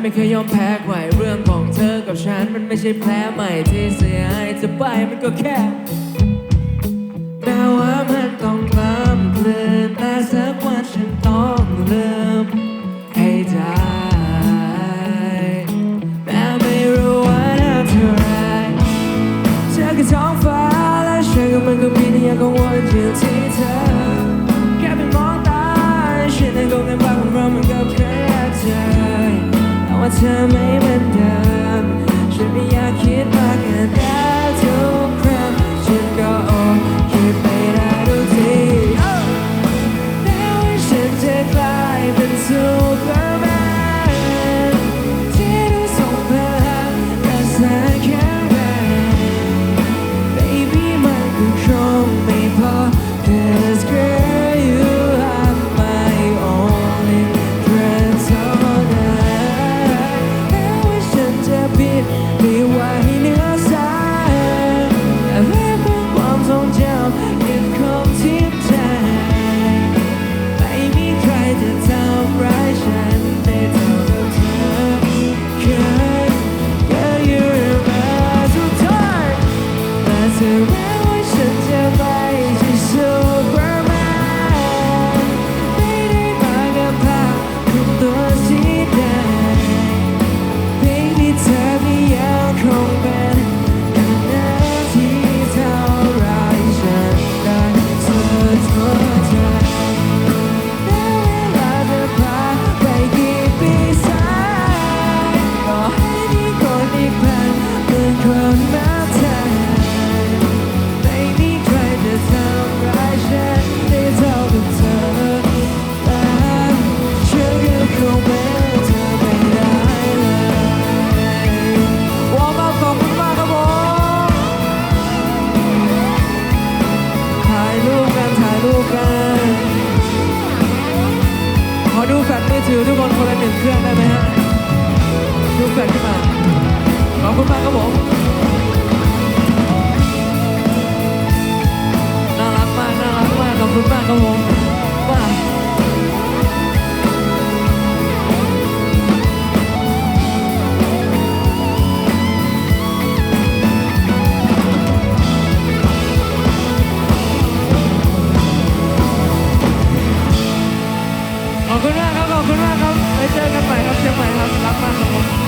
ไม่เคยยอมแพ้ใครเรื่องของเธอกับฉันมันไม่ใช่แผลใหม่ที่เสียหายจะไปมันก็แค่แม้ว่ามันต้องกล้ำกลืนแต่สักวันฉันต้องลืมให้ได้แม้ไม่รู้ว่านานเท่าไรเธอคือท้องฟ้าและฉันก็มันก็มีที่ยังกังวลอยู่ที่เธอ เครื่องได้ไหมฮะยกแฟนขึ้นมา ขอบคุณมากครับผมน่ารักมากน่ารักมากขอบคุณมากครับผม มากครับไปเจอกันใหม่ครับเชียงใหม่ครับรักมากครับผม